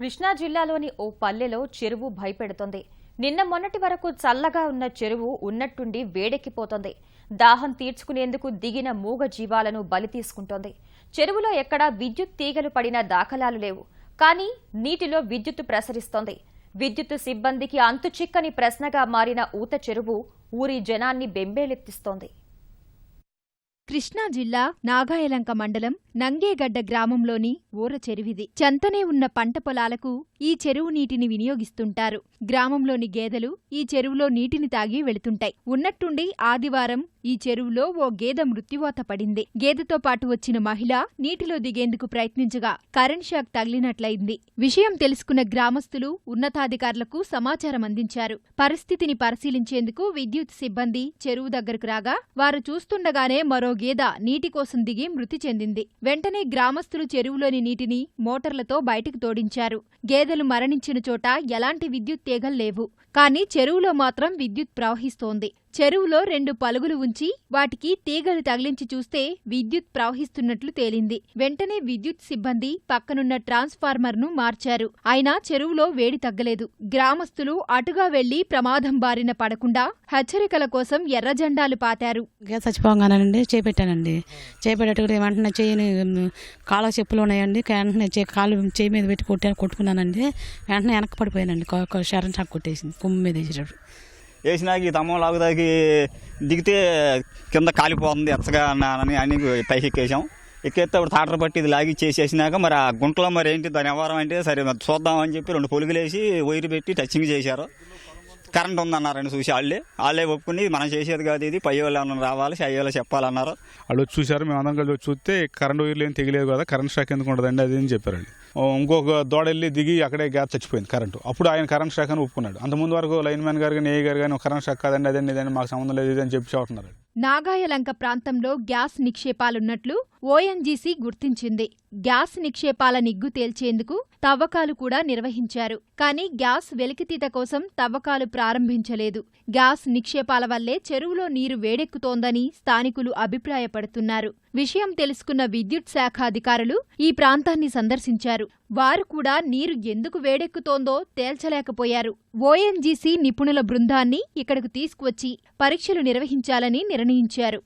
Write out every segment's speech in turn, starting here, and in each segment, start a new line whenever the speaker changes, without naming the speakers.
కృష్ణా జిల్లాలోని ఓ పల్లెలో చెరువు భయపెడుతోంది. నిన్న మొన్నటి వరకు చల్లగా ఉన్న చెరువు ఉన్నట్టుండి వేడెక్కిపోతోంది. దాహం తీర్చుకునేందుకు దిగిన మూగ జీవాలను బలి తీసుకుంటోంది. చెరువులో ఎక్కడా విద్యుత్ తీగలు పడిన దాఖలాలు లేవు. కానీ నీటిలో విద్యుత్తు ప్రసరిస్తోంది. విద్యుత్ సిబ్బందికి అంతు చిక్కని ప్రశ్నగా మారిన ఊత చెరువు ఊరి జనాన్ని బెంబేలెత్తిస్తోంది.
కృష్ణా జిల్లా నాగాయలంక మండలం నంగేగడ్డ గ్రామంలోని ఊర చెరువిది. చెంతనే ఉన్న పంట పొలాలకు ఈ చెరువు నీటిని వినియోగిస్తుంటారు. గ్రామంలోని గేదెలు ఈ చెరువులో నీటిని తాగి వెళుతుంటాయి. ఉన్నట్టుండి ఆదివారం ఈ చెరువులో ఓ గేదె మృత్యువాత పడింది. గేదెతో పాటు వచ్చిన మహిళ నీటిలో దిగేందుకు ప్రయత్నించగా కరెంట్ షాక్ తగిలినట్లయింది. విషయం తెలుసుకున్న గ్రామస్తులు ఉన్నతాధికారులకు సమాచారం అందించారు. పరిస్థితిని పరిశీలించేందుకు విద్యుత్ సిబ్బంది చెరువు దగ్గరకు రాగా వారు చూస్తుండగానే మరో గేద నీటి కోసం దిగి మృతి చెందింది. వెంటనే గ్రామస్తులు చెరువులోని నీటిని మోటార్లతో బయటకు తోడించారు. గేదెలు మరణించిన చోట ఎలాంటి విద్యుత్ తీగలు లేవు. కానీ చెరువులో మాత్రం విద్యుత్ ప్రవహిస్తోంది. చెరువులో రెండు పలుగులు ఉంచి వాటికి తీగలు తగిలించి చూస్తే విద్యుత్ ప్రవహిస్తున్నట్లు తేలింది. వెంటనే విద్యుత్ సిబ్బంది పక్కనున్న ట్రాన్స్ఫార్మర్ను మార్చారు. అయినా చెరువులో వేడి తగ్గలేదు. గ్రామస్తులు అటుగా వెళ్ళి ప్రమాదం బారిన పడకుండా హెచ్చరికల కోసం ఎర్రజెండాలు పాతారు.
గ్యాస్ చచ్చిపోగానండి చేపెట్టానండి. చేపెట్టేటప్పుడు వెంటనే చేయని కాళ్ళ చెప్పులు ఉన్నాయండి. వెంటనే చే కాలు చేయి మీద పెట్టి కొట్టాను కొట్టుకున్నానండి. వెంటనే వెనక్కి పడిపోయానండి. శరణ్ షాక్ కొట్టేసింది. కుమ్మ మీద వేసేటప్పుడు.
వేసినాక ఈ తమ్మం లాగుదాకి దిగితే కింద కాలిపోతుంది ఎచ్చగా అని అని పైకి ఎక్కేసాం ఎక్కేస్తే అప్పుడు తాటర పట్టి ఇది లాగి చేసేసినాక మరి ఆ గుంటలో మరి ఏంటి దాని వ్యవహారం అంటే సరే మరి చూద్దామని చెప్పి రెండు పొలుగులేసి వైరు పెట్టి టచింగ్ చేశారు. కరెంట్ ఉందన్నారండి చూసి వాళ్ళే వాళ్ళే ఒప్పుకుని మనం చేసేది కాదు ఇది పై వాళ్ళు రావాలి అయ్యే వాళ్ళు చెప్పాలన్నారు.
వాళ్ళు వచ్చి చూశారు మేము అందరం కలిసి వచ్చి చూస్తే కరెంట్ వైర్లు ఏం తెగిలేదు కదా కరెంట్ షాక్ ఎందుకు ఉండదండి అది అని చెప్పారండి. ఇంకొక దోడ వెళ్ళి దిగి అక్కడే గ్యాస్ చచ్చిపోయింది కరెంటు. అప్పుడు ఆయన కరెంట్ షాక్ అని ఒప్పుకున్నాడు. అంత ముందు వరకు లైన్ మ్యాన్ గారు కానీ ఏ గారు కానీ కరెంట్ షాక్ కాదండి అదండి మాకు సంబంధం లేదు ఇది అని చెప్పి చెబుతున్నారు
నాగాయలంక ప్రాంతంలో గ్యాస్ నిక్షేపాలున్నట్లు ఓఎన్జీసీ గుర్తించింది. గ్యాస్ నిక్షేపాల నిగ్గు తేల్చేందుకు తవ్వకాలు కూడా నిర్వహించారు. కానీ గ్యాస్ వెలికితీత కోసం తవ్వకాలు ప్రారంభించలేదు. గ్యాస్ నిక్షేపాల వల్లే చెరువులో నీరు వేడెక్కుతోందని స్థానికులు అభిప్రాయపడుతున్నారు. విషయం తెలుసుకున్న విద్యుత్ శాఖ అధికారులు ఈ ప్రాంతాన్ని సందర్శించారు. వారు కూడా నీరు ఎందుకు వేడెక్కుతోందో తేల్చలేకపోయారు. ఓఎన్జీసీ నిపుణుల బృందాన్ని ఇక్కడకు తీసుకువచ్చి పరీక్షలు నిర్వహించాలని నిర్ణయించారు.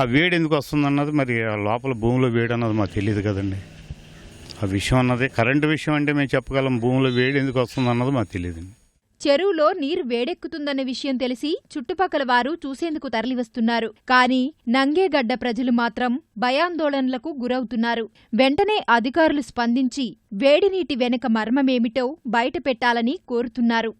ఆ వేడి ఎందుకు వస్తుంది అన్నది మరి ఆ లోపల భూమిలో వేడి అన్నది మాకు తెలియదు కదండి. ఆ విషయం అన్నది కరెంటు విషయం అంటే మేము చెప్పగలం భూమిలో వేడి ఎందుకు వస్తుంది అన్నది మాకు తెలియదండి
చెరువులో నీరు వేడెక్కుతుందన్న విషయం తెలిసి చుట్టుపక్కల వారు చూసేందుకు తరలివస్తున్నారు. కానీ నంగేగడ్డ ప్రజలు మాత్రం భయాందోళనలకు గురవుతున్నారు. వెంటనే అధికారులు స్పందించి వేడినీటి వెనక మర్మమేమిటో బయటపెట్టాలని కోరుతున్నారు.